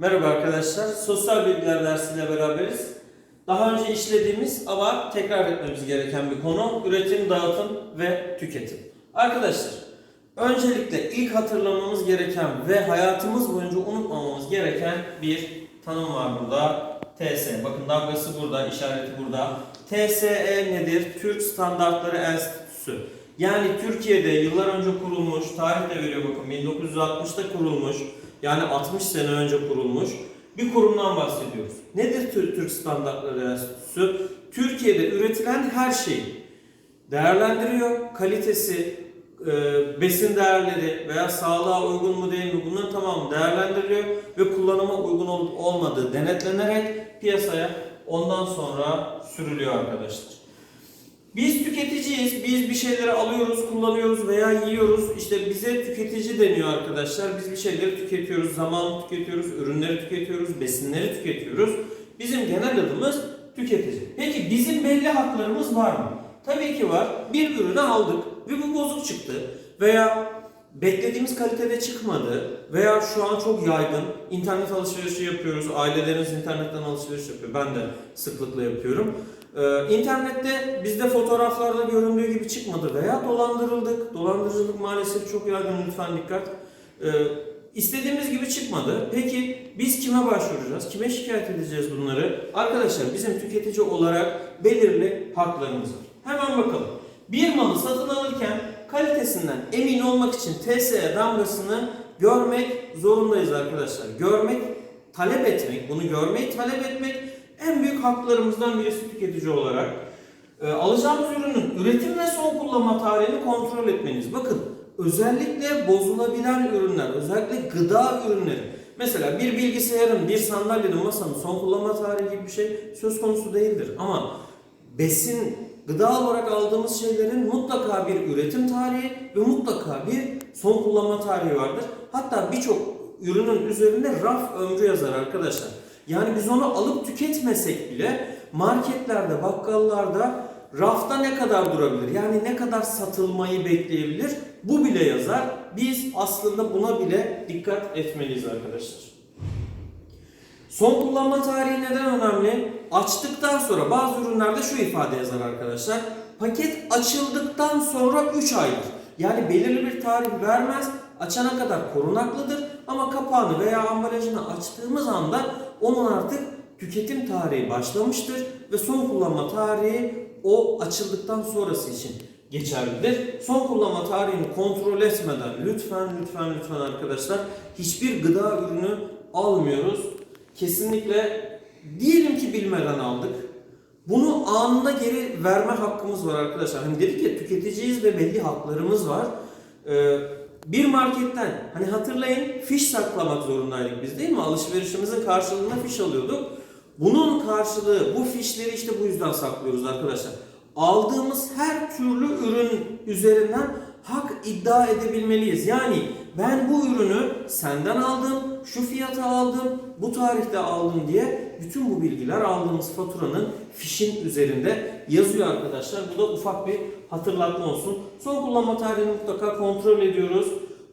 Merhaba arkadaşlar. Sosyal bilgiler dersiyle beraberiz. Daha önce işlediğimiz ama tekrar etmemiz gereken bir konu üretim, dağıtım ve tüketim. Arkadaşlar, öncelikle ilk hatırlamamız gereken ve hayatımız boyunca unutmamamız gereken bir tanım var burada. TS. Bakın damgası burada, işareti burada. TSE nedir? Türk Standartları Enstitüsü. Yani Türkiye'de yıllar önce kurulmuş, tarih de veriyor bakın 1960'ta kurulmuş, yani 60 sene önce kurulmuş bir kurumdan bahsediyoruz. Nedir Türk, Standartları Enstitüsü? Türkiye'de üretilen her şeyi değerlendiriyor. Kalitesi, e, besin değerleri veya sağlığa uygun mu değil mi bunların tamamı değerlendiriliyor ve kullanıma uygun olup olmadığı denetlenerek piyasaya ondan sonra sürülüyor arkadaşlar. Biz tüketiciyiz. Biz bir şeyleri alıyoruz, kullanıyoruz veya yiyoruz. İşte bize tüketici deniyor arkadaşlar. Biz bir şeyleri tüketiyoruz, zamanı tüketiyoruz, ürünleri tüketiyoruz, besinleri tüketiyoruz. Bizim genel adımız tüketici. Peki bizim belli haklarımız var mı? Tabii ki var. Bir ürünü aldık ve bu bozuk çıktı veya beklediğimiz kalitede çıkmadı veya şu an çok yaygın internet alışverişi yapıyoruz. Aileleriniz internetten alışveriş yapıyor. Ben de sıklıkla yapıyorum. Ee, internette bizde fotoğraflarda göründüğü gibi çıkmadı veya dolandırıldık. Dolandırıcılık maalesef çok yaygın lütfen dikkat. Ee, istediğimiz gibi çıkmadı. Peki biz kime başvuracağız? Kime şikayet edeceğiz bunları? Arkadaşlar bizim tüketici olarak belirli haklarımız var. Hemen bakalım. Bir malı satın alırken kalitesinden emin olmak için TSE damgasını görmek zorundayız arkadaşlar. Görmek, talep etmek, bunu görmeyi talep etmek en büyük haklarımızdan birisi tüketici olarak. E, alacağımız ürünün üretim ve son kullanma tarihini kontrol etmeniz. Bakın özellikle bozulabilen ürünler, özellikle gıda ürünleri. Mesela bir bilgisayarın, bir sandalyenin, masanın son kullanma tarihi gibi bir şey söz konusu değildir. Ama besin, gıda olarak aldığımız şeylerin mutlaka bir üretim tarihi ve mutlaka bir son kullanma tarihi vardır. Hatta birçok ürünün üzerinde raf ömrü yazar arkadaşlar. Yani biz onu alıp tüketmesek bile marketlerde, bakkallarda rafta ne kadar durabilir? Yani ne kadar satılmayı bekleyebilir? Bu bile yazar. Biz aslında buna bile dikkat etmeliyiz arkadaşlar. Son kullanma tarihi neden önemli? Açtıktan sonra bazı ürünlerde şu ifade yazar arkadaşlar. Paket açıldıktan sonra 3 aydır. Yani belirli bir tarih vermez. Açana kadar korunaklıdır ama kapağını veya ambalajını açtığımız anda onun artık tüketim tarihi başlamıştır ve son kullanma tarihi o açıldıktan sonrası için geçerlidir. Son kullanma tarihini kontrol etmeden lütfen lütfen lütfen arkadaşlar hiçbir gıda ürünü almıyoruz. Kesinlikle diyelim ki bilmeden aldık. Bunu anında geri verme hakkımız var arkadaşlar. Hani dedik ya tüketiciyiz ve belli haklarımız var. Ee, bir marketten hani hatırlayın fiş saklamak zorundaydık biz değil mi? Alışverişimizin karşılığında fiş alıyorduk. Bunun karşılığı bu fişleri işte bu yüzden saklıyoruz arkadaşlar. Aldığımız her türlü ürün üzerinden hak iddia edebilmeliyiz. Yani ben bu ürünü senden aldım, şu fiyata aldım, bu tarihte aldım diye bütün bu bilgiler aldığımız faturanın fişin üzerinde yazıyor arkadaşlar. Bu da ufak bir hatırlatma olsun. Son kullanma tarihini mutlaka kontrol ediyoruz.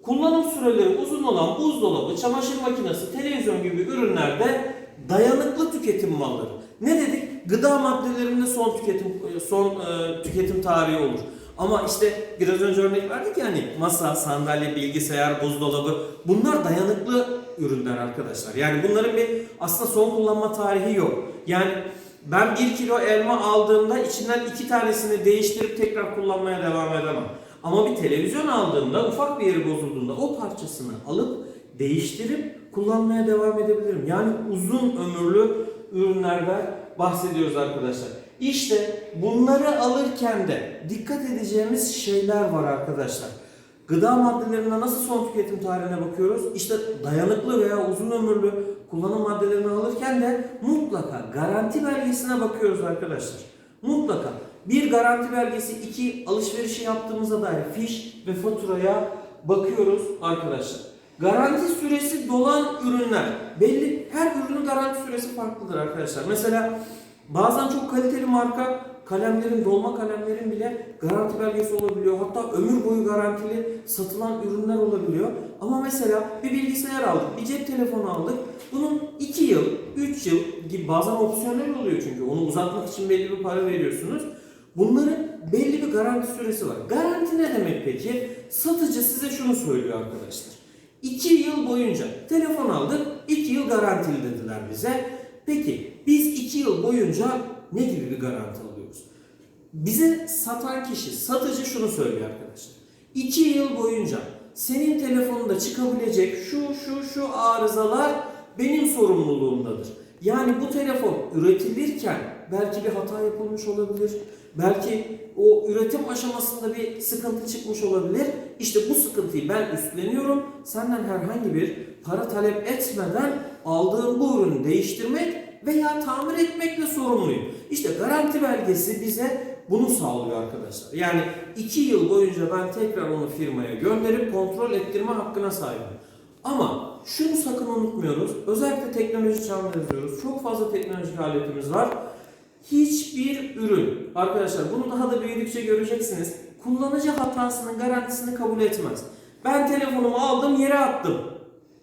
Kullanım süreleri uzun olan buzdolabı, çamaşır makinesi, televizyon gibi ürünlerde dayanıklı tüketim malları. Ne dedik? Gıda maddelerinde son tüketim son e, tüketim tarihi olur. Ama işte biraz önce örnek verdik ya hani masa, sandalye, bilgisayar, buzdolabı bunlar dayanıklı ürünler arkadaşlar. Yani bunların bir aslında son kullanma tarihi yok. Yani ben 1 kilo elma aldığımda içinden iki tanesini değiştirip tekrar kullanmaya devam edemem. Ama bir televizyon aldığımda ufak bir yeri bozulduğunda o parçasını alıp değiştirip kullanmaya devam edebilirim. Yani uzun ömürlü ürünlerden bahsediyoruz arkadaşlar. İşte bunları alırken de dikkat edeceğimiz şeyler var arkadaşlar. Gıda maddelerinde nasıl son tüketim tarihine bakıyoruz? İşte dayanıklı veya uzun ömürlü kullanım maddelerini alırken de mutlaka garanti belgesine bakıyoruz arkadaşlar. Mutlaka. Bir garanti belgesi, iki alışverişi yaptığımızda dair fiş ve faturaya bakıyoruz arkadaşlar. Garanti süresi dolan ürünler. Belli her ürünün garanti süresi farklıdır arkadaşlar. Mesela bazen çok kaliteli marka kalemlerin, dolma kalemlerin bile garanti belgesi olabiliyor. Hatta ömür boyu garantili satılan ürünler olabiliyor. Ama mesela bir bilgisayar aldık, bir cep telefonu aldık. Bunun 3 yıl gibi bazen opsiyonel oluyor çünkü onu uzatmak için belli bir para veriyorsunuz. Bunların belli bir garanti süresi var. Garanti ne demek peki? Satıcı size şunu söylüyor arkadaşlar. 2 yıl boyunca telefon aldık, 2 yıl garantili dediler bize. Peki biz 2 yıl boyunca ne gibi bir garanti alıyoruz? Bize satan kişi, satıcı şunu söylüyor arkadaşlar. 2 yıl boyunca senin telefonunda çıkabilecek şu şu şu arızalar benim sorumluluğumdadır. Yani bu telefon üretilirken belki bir hata yapılmış olabilir. Belki o üretim aşamasında bir sıkıntı çıkmış olabilir. İşte bu sıkıntıyı ben üstleniyorum. Senden herhangi bir para talep etmeden aldığım bu ürünü değiştirmek veya tamir etmekle sorumluyum. İşte garanti belgesi bize bunu sağlıyor arkadaşlar. Yani 2 yıl boyunca ben tekrar onu firmaya gönderip kontrol ettirme hakkına sahibim. Ama şunu sakın unutmuyoruz. Özellikle teknoloji çağında yazıyoruz. Çok fazla teknolojik aletimiz var. Hiçbir ürün, arkadaşlar bunu daha da büyüdükçe göreceksiniz. Kullanıcı hatasının garantisini kabul etmez. Ben telefonumu aldım yere attım.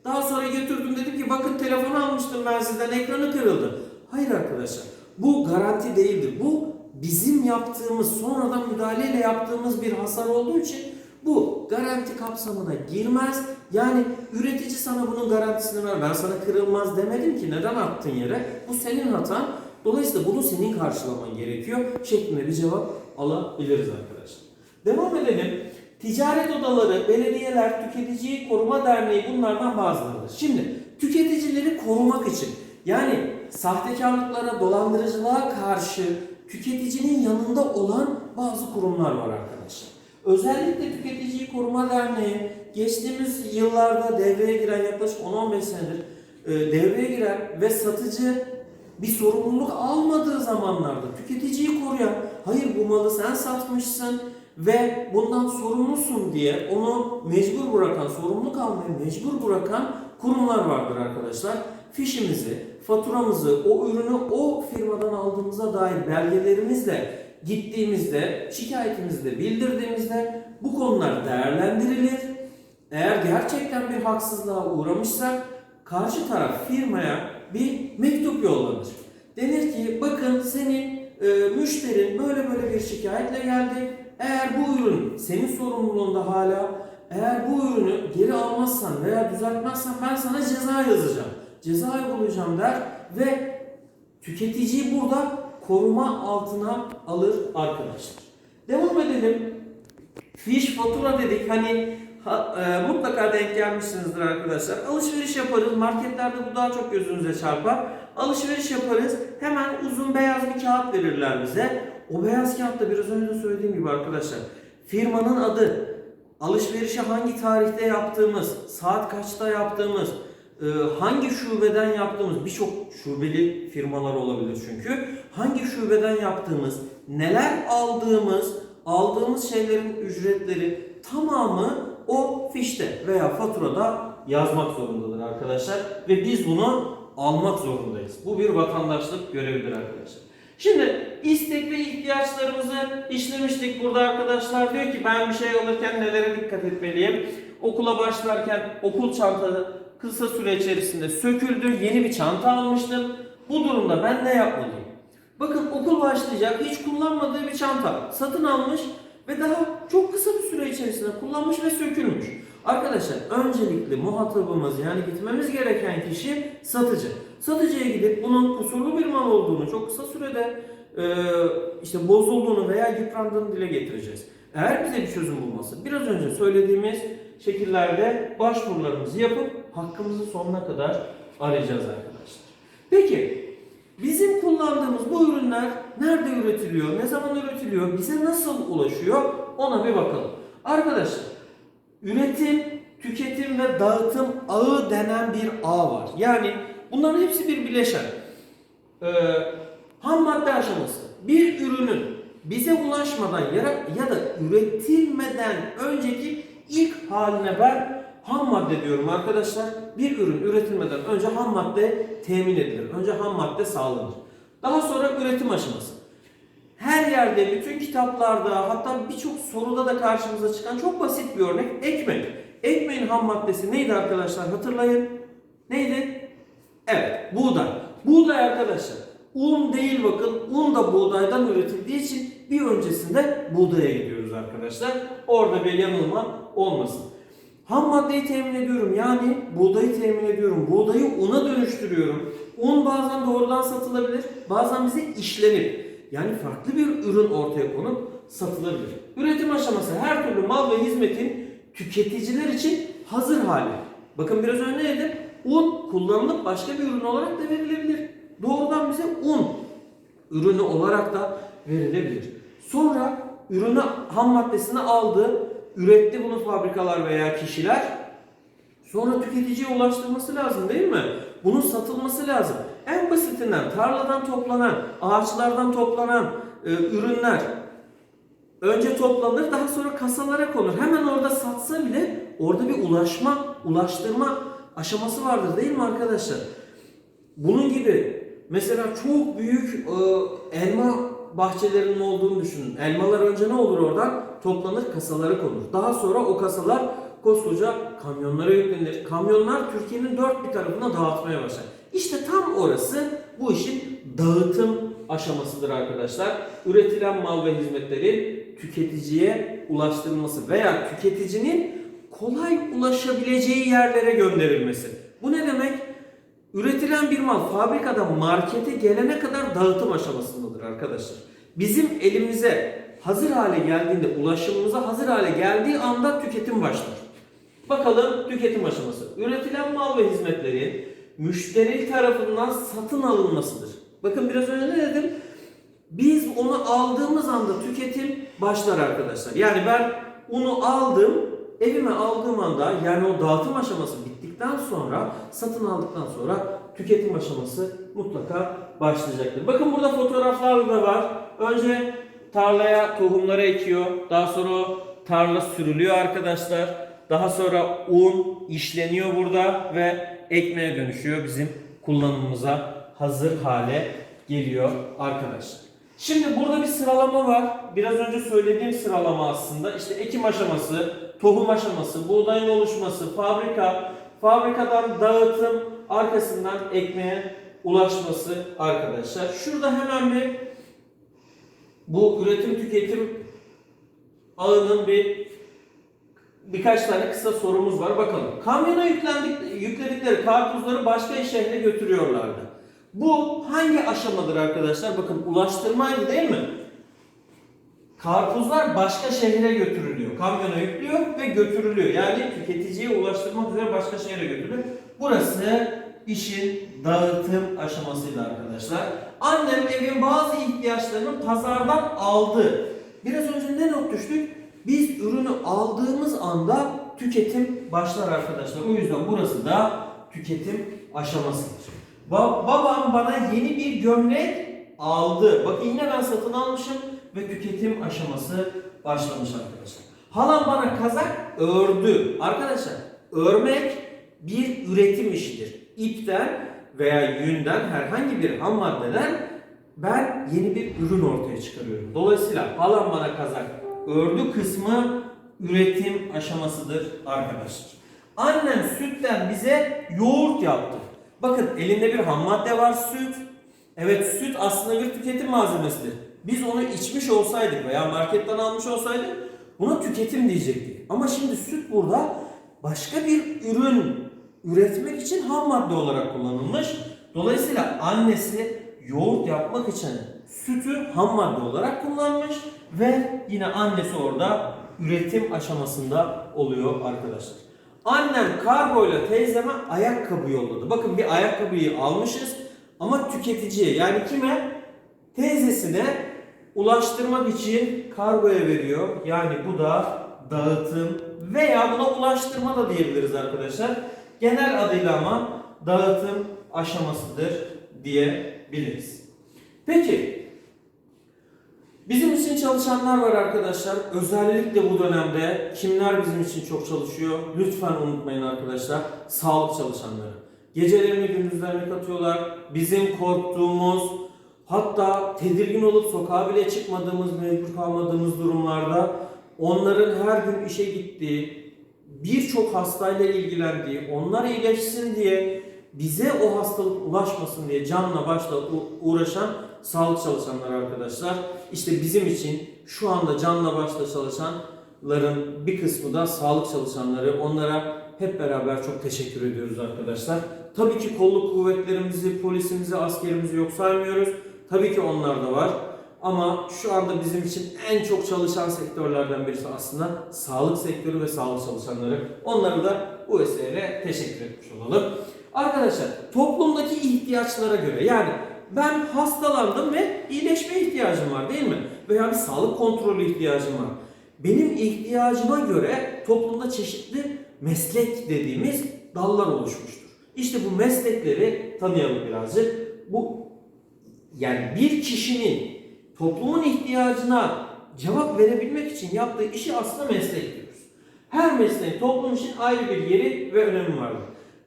Daha sonra götürdüm dedim ki bakın telefonu almıştım ben sizden ekranı kırıldı. Hayır arkadaşlar bu garanti değildir. Bu bizim yaptığımız sonradan müdahaleyle yaptığımız bir hasar olduğu için bu garanti kapsamına girmez. Yani üretici sana bunun garantisini ver. Ben sana kırılmaz demedim ki neden attın yere? Bu senin hatan. Dolayısıyla bunu senin karşılaman gerekiyor şeklinde bir cevap alabiliriz arkadaşlar. Devam edelim. Ticaret odaları, belediyeler, tüketiciyi koruma derneği bunlardan bazılarıdır. Şimdi tüketicileri korumak için yani sahtekarlıklara, dolandırıcılığa karşı tüketicinin yanında olan bazı kurumlar var arkadaşlar. Özellikle Tüketiciyi Koruma Derneği geçtiğimiz yıllarda devreye giren yaklaşık 10-15 senedir e, devreye giren ve satıcı bir sorumluluk almadığı zamanlarda tüketiciyi koruyan, hayır bu malı sen satmışsın ve bundan sorumlusun diye onu mecbur bırakan, sorumluluk almaya mecbur bırakan kurumlar vardır arkadaşlar. Fişimizi, faturamızı, o ürünü o firmadan aldığımıza dair belgelerimizle gittiğimizde, şikayetimizi de bildirdiğimizde bu konular değerlendirilir. Eğer gerçekten bir haksızlığa uğramışsak karşı taraf firmaya bir mektup yollanır. Denir ki bakın senin e, müşterin böyle böyle bir şikayetle geldi. Eğer bu ürün senin sorumluluğunda hala eğer bu ürünü geri almazsan veya düzeltmezsen ben sana ceza yazacağım. Ceza uygulayacağım der ve tüketiciyi burada koruma altına alır arkadaşlar. Devam edelim. Fiş fatura dedik. Hani ha, e, mutlaka denk gelmişsinizdir arkadaşlar. Alışveriş yaparız. Marketlerde bu daha çok gözünüze çarpar. Alışveriş yaparız. Hemen uzun beyaz bir kağıt verirler bize. O beyaz kağıtta biraz önce söylediğim gibi arkadaşlar. Firmanın adı, alışverişi hangi tarihte yaptığımız, saat kaçta yaptığımız, hangi şubeden yaptığımız, birçok şubeli firmalar olabilir çünkü. Hangi şubeden yaptığımız, neler aldığımız, aldığımız şeylerin ücretleri tamamı o fişte veya faturada yazmak zorundadır arkadaşlar. Ve biz bunu almak zorundayız. Bu bir vatandaşlık görevidir arkadaşlar. Şimdi istek ve ihtiyaçlarımızı işlemiştik burada arkadaşlar. Diyor ki ben bir şey alırken nelere dikkat etmeliyim? Okula başlarken okul çantası kısa süre içerisinde söküldü. Yeni bir çanta almıştım. Bu durumda ben ne yapmalıyım? Bakın okul başlayacak hiç kullanmadığı bir çanta satın almış ve daha çok kısa bir süre içerisinde kullanmış ve sökülmüş. Arkadaşlar öncelikle muhatabımız yani gitmemiz gereken kişi satıcı. Satıcıya gidip bunun kusurlu bir mal olduğunu çok kısa sürede işte bozulduğunu veya yıprandığını dile getireceğiz. Eğer bize bir çözüm bulması biraz önce söylediğimiz şekillerde başvurularımızı yapıp hakkımızı sonuna kadar arayacağız arkadaşlar. Peki Bizim kullandığımız bu ürünler nerede üretiliyor, ne zaman üretiliyor, bize nasıl ulaşıyor ona bir bakalım. Arkadaşlar, üretim, tüketim ve dağıtım ağı denen bir ağ var. Yani bunların hepsi bir bileşen. Ee, ham madde aşaması. Bir ürünün bize ulaşmadan ya, ya da üretilmeden önceki ilk haline ben ham madde diyorum arkadaşlar. Bir ürün üretilmeden önce ham madde temin edilir. Önce ham madde sağlanır. Daha sonra üretim aşaması. Her yerde, bütün kitaplarda, hatta birçok soruda da karşımıza çıkan çok basit bir örnek ekmek. Ekmeğin ham maddesi neydi arkadaşlar hatırlayın. Neydi? Evet, buğday. Buğday arkadaşlar. Un değil bakın. Un da buğdaydan üretildiği için bir öncesinde buğdaya gidiyoruz arkadaşlar. Orada bir yanılma olmasın. Ham maddeyi temin ediyorum. Yani buğdayı temin ediyorum. Buğdayı una dönüştürüyorum. Un bazen doğrudan satılabilir. Bazen bize işlenip yani farklı bir ürün ortaya konup satılabilir. Üretim aşaması her türlü mal ve hizmetin tüketiciler için hazır hali. Bakın biraz önce ne dedim? Un kullanılıp başka bir ürün olarak da verilebilir. Doğrudan bize un ürünü olarak da verilebilir. Sonra ürünü ham maddesini aldı, üretti bunu fabrikalar veya kişiler. Sonra tüketiciye ulaştırması lazım değil mi? Bunun satılması lazım. En basitinden tarladan toplanan, ağaçlardan toplanan e, ürünler önce toplanır daha sonra kasalara konur. Hemen orada satsa bile orada bir ulaşma, ulaştırma aşaması vardır değil mi arkadaşlar? Bunun gibi mesela çok büyük e, elma bahçelerinin olduğunu düşünün. Elmalar önce ne olur oradan? Toplanır kasalara konur. Daha sonra o kasalar koskoca kamyonlara yüklenir. Kamyonlar Türkiye'nin dört bir tarafına dağıtmaya başlar. İşte tam orası bu işin dağıtım aşamasıdır arkadaşlar. Üretilen mal ve hizmetlerin tüketiciye ulaştırılması veya tüketicinin kolay ulaşabileceği yerlere gönderilmesi. Bu ne demek? Üretilen bir mal fabrikadan markete gelene kadar dağıtım aşamasındadır arkadaşlar. Bizim elimize hazır hale geldiğinde, ulaşımımıza hazır hale geldiği anda tüketim başlar. Bakalım tüketim aşaması. Üretilen mal ve hizmetlerin müşteri tarafından satın alınmasıdır. Bakın biraz önce ne dedim? Biz onu aldığımız anda tüketim başlar arkadaşlar. Yani ben unu aldım, evime aldığım anda yani o dağıtım aşaması bittikten sonra, satın aldıktan sonra tüketim aşaması mutlaka başlayacaktır. Bakın burada fotoğraflar da var. Önce tarlaya tohumları ekiyor. Daha sonra o tarla sürülüyor arkadaşlar. Daha sonra un işleniyor burada ve ekmeğe dönüşüyor. Bizim kullanımımıza hazır hale geliyor arkadaşlar. Şimdi burada bir sıralama var. Biraz önce söylediğim sıralama aslında. İşte ekim aşaması, tohum aşaması, buğdayın oluşması, fabrika, fabrikadan dağıtım, arkasından ekmeğe ulaşması arkadaşlar. Şurada hemen bir bu üretim tüketim ağının bir birkaç tane kısa sorumuz var. Bakalım. Kamyona yüklendik, yükledikleri karpuzları başka şehre götürüyorlardı. Bu hangi aşamadır arkadaşlar? Bakın ulaştırmaydı değil mi? Karpuzlar başka şehre götürülüyor. Kamyona yüklüyor ve götürülüyor. Yani tüketiciye ulaştırmak üzere başka şehre götürülüyor. Burası işin dağıtım aşamasıydı arkadaşlar. Annem evin bazı ihtiyaçlarını pazardan aldı. Biraz önce ne not düştük? Biz ürünü aldığımız anda tüketim başlar arkadaşlar. O yüzden burası da tüketim aşamasıdır. Ba- babam bana yeni bir gömlek aldı. Bakın yine ben satın almışım ve tüketim aşaması başlamış arkadaşlar. Halam bana kazak ördü. Arkadaşlar örmek bir üretim işidir. İpten veya yünden herhangi bir ham maddeden ben yeni bir ürün ortaya çıkarıyorum. Dolayısıyla halam bana kazak ördü kısmı üretim aşamasıdır arkadaşlar. Annem sütten bize yoğurt yaptı. Bakın elinde bir ham madde var süt. Evet süt aslında bir tüketim malzemesidir. Biz onu içmiş olsaydık veya marketten almış olsaydık buna tüketim diyecektik. Ama şimdi süt burada başka bir ürün üretmek için ham madde olarak kullanılmış. Dolayısıyla annesi yoğurt yapmak için sütü ham madde olarak kullanmış ve yine annesi orada üretim aşamasında oluyor arkadaşlar. Annem kargoyla teyzeme ayakkabı yolladı. Bakın bir ayakkabıyı almışız ama tüketiciye yani kime? Teyzesine ulaştırmak için kargoya veriyor. Yani bu da dağıtım veya buna ulaştırma da diyebiliriz arkadaşlar. Genel adıyla ama dağıtım aşamasıdır diyebiliriz. Peki Bizim için çalışanlar var arkadaşlar. Özellikle bu dönemde kimler bizim için çok çalışıyor? Lütfen unutmayın arkadaşlar. Sağlık çalışanları. Gecelerini gündüzlerini katıyorlar. Bizim korktuğumuz hatta tedirgin olup sokağa bile çıkmadığımız, mecbur kalmadığımız durumlarda onların her gün işe gittiği, birçok hastayla ilgilendiği, onlar iyileşsin diye bize o hastalık ulaşmasın diye canla başla uğraşan sağlık çalışanları arkadaşlar. İşte bizim için şu anda canla başla çalışanların bir kısmı da sağlık çalışanları. Onlara hep beraber çok teşekkür ediyoruz arkadaşlar. Tabii ki kolluk kuvvetlerimizi, polisimizi, askerimizi yok saymıyoruz. Tabii ki onlar da var. Ama şu anda bizim için en çok çalışan sektörlerden birisi aslında sağlık sektörü ve sağlık çalışanları. Onlara da bu vesileyle teşekkür etmiş olalım. Arkadaşlar toplumdaki ihtiyaçlara göre yani ben hastalandım ve iyileşme ihtiyacım var değil mi? Veya bir sağlık kontrolü ihtiyacım var. Benim ihtiyacıma göre toplumda çeşitli meslek dediğimiz dallar oluşmuştur. İşte bu meslekleri tanıyalım birazcık. Bu yani bir kişinin toplumun ihtiyacına cevap verebilmek için yaptığı işi aslında meslek diyoruz. Her mesleğin toplum için ayrı bir yeri ve önemi vardır.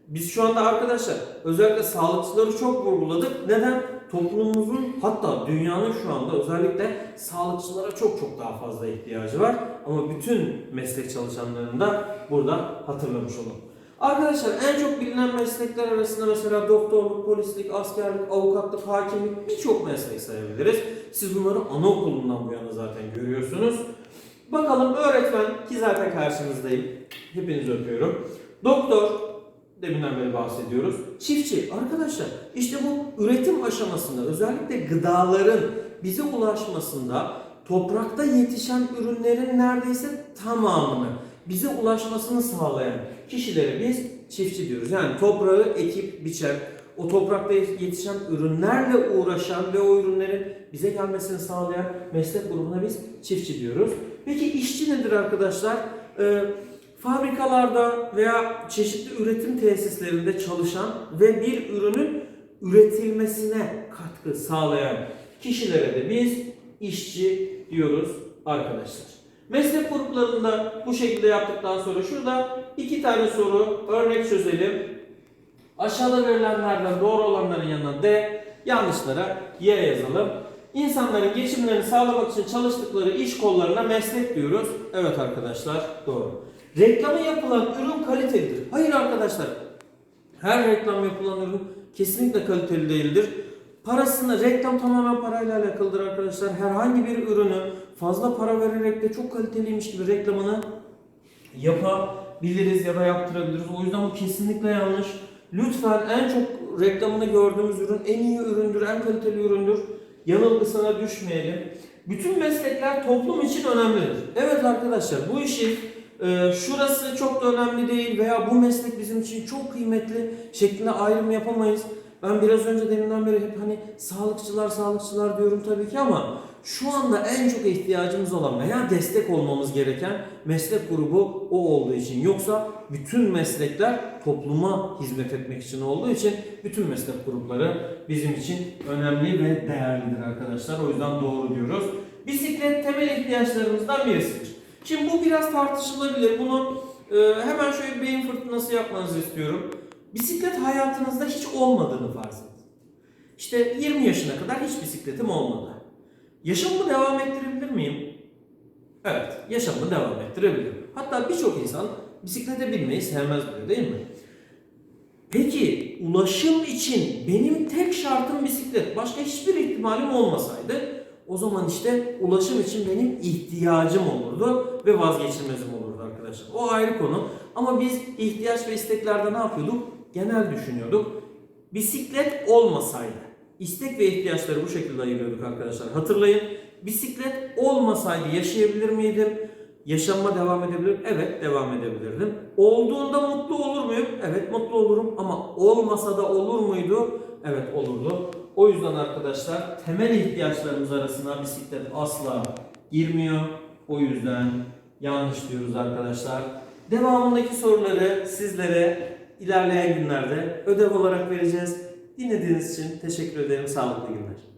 Biz şu anda arkadaşlar özellikle sağlıkçıları çok vurguladık. Neden? Toplumumuzun hatta dünyanın şu anda özellikle sağlıkçılara çok çok daha fazla ihtiyacı var. Ama bütün meslek çalışanlarını da burada hatırlamış olalım. Arkadaşlar en çok bilinen meslekler arasında mesela doktorluk, polislik, askerlik, avukatlık, hakimlik birçok meslek sayabiliriz. Siz bunları anaokulundan bu yana zaten görüyorsunuz. Bakalım öğretmen ki zaten karşınızdayım. Hepinizi öpüyorum. Doktor, deminden beri bahsediyoruz. Çiftçi, arkadaşlar işte bu üretim aşamasında özellikle gıdaların bize ulaşmasında toprakta yetişen ürünlerin neredeyse tamamını bize ulaşmasını sağlayan kişilere biz çiftçi diyoruz. Yani toprağı ekip biçen, o toprakta yetişen ürünlerle uğraşan ve o ürünlerin bize gelmesini sağlayan meslek grubuna biz çiftçi diyoruz. Peki işçi nedir arkadaşlar? Ee, fabrikalarda veya çeşitli üretim tesislerinde çalışan ve bir ürünün üretilmesine katkı sağlayan kişilere de biz işçi diyoruz arkadaşlar. Meslek gruplarında bu şekilde yaptıktan sonra şurada iki tane soru örnek çözelim. Aşağıda verilenlerden doğru olanların yanına D, yanlışlara Y yazalım. İnsanların geçimlerini sağlamak için çalıştıkları iş kollarına meslek diyoruz. Evet arkadaşlar doğru. Reklamı yapılan ürün kalitelidir. Hayır arkadaşlar. Her reklam yapılan ürün kesinlikle kaliteli değildir. Parasını, reklam tamamen parayla alakalıdır arkadaşlar. Herhangi bir ürünü fazla para vererek de çok kaliteliymiş gibi reklamını yapabiliriz ya da yaptırabiliriz. O yüzden bu kesinlikle yanlış. Lütfen en çok reklamını gördüğümüz ürün en iyi üründür, en kaliteli üründür. Yanılgısına düşmeyelim. Bütün meslekler toplum için önemlidir. Evet arkadaşlar bu işin e, şurası çok da önemli değil veya bu meslek bizim için çok kıymetli şeklinde ayrım yapamayız. Ben biraz önce deminden beri hep hani sağlıkçılar sağlıkçılar diyorum tabii ki ama şu anda en çok ihtiyacımız olan veya destek olmamız gereken meslek grubu o olduğu için. Yoksa bütün meslekler topluma hizmet etmek için olduğu için bütün meslek grupları bizim için önemli ve değerlidir arkadaşlar. O yüzden doğru diyoruz. Bisiklet temel ihtiyaçlarımızdan birisidir. Şimdi bu biraz tartışılabilir. Bunu e, hemen şöyle bir beyin fırtınası yapmanızı istiyorum. Bisiklet hayatınızda hiç olmadığını farz edin. İşte 20 yaşına kadar hiç bisikletim olmadı. Yaşamımı devam ettirebilir miyim? Evet, yaşamımı devam ettirebilirim. Hatta birçok insan bisiklete binmeyi sevmez bile değil mi? Peki ulaşım için benim tek şartım bisiklet. Başka hiçbir ihtimalim olmasaydı o zaman işte ulaşım için benim ihtiyacım olurdu ve vazgeçilmezim olurdu arkadaşlar. O ayrı konu. Ama biz ihtiyaç ve isteklerde ne yapıyorduk? Genel düşünüyorduk. Bisiklet olmasaydı, istek ve ihtiyaçları bu şekilde ayırıyorduk arkadaşlar. Hatırlayın. Bisiklet olmasaydı yaşayabilir miydim? Yaşamıma devam edebilirim. Evet devam edebilirdim. Olduğunda mutlu olur muyum? Evet mutlu olurum. Ama olmasa da olur muydu? Evet olurdu. O yüzden arkadaşlar temel ihtiyaçlarımız arasına bisiklet asla girmiyor. O yüzden yanlış diyoruz arkadaşlar. Devamındaki soruları sizlere ilerleyen günlerde ödev olarak vereceğiz. Dinlediğiniz için teşekkür ederim. Sağlıklı günler.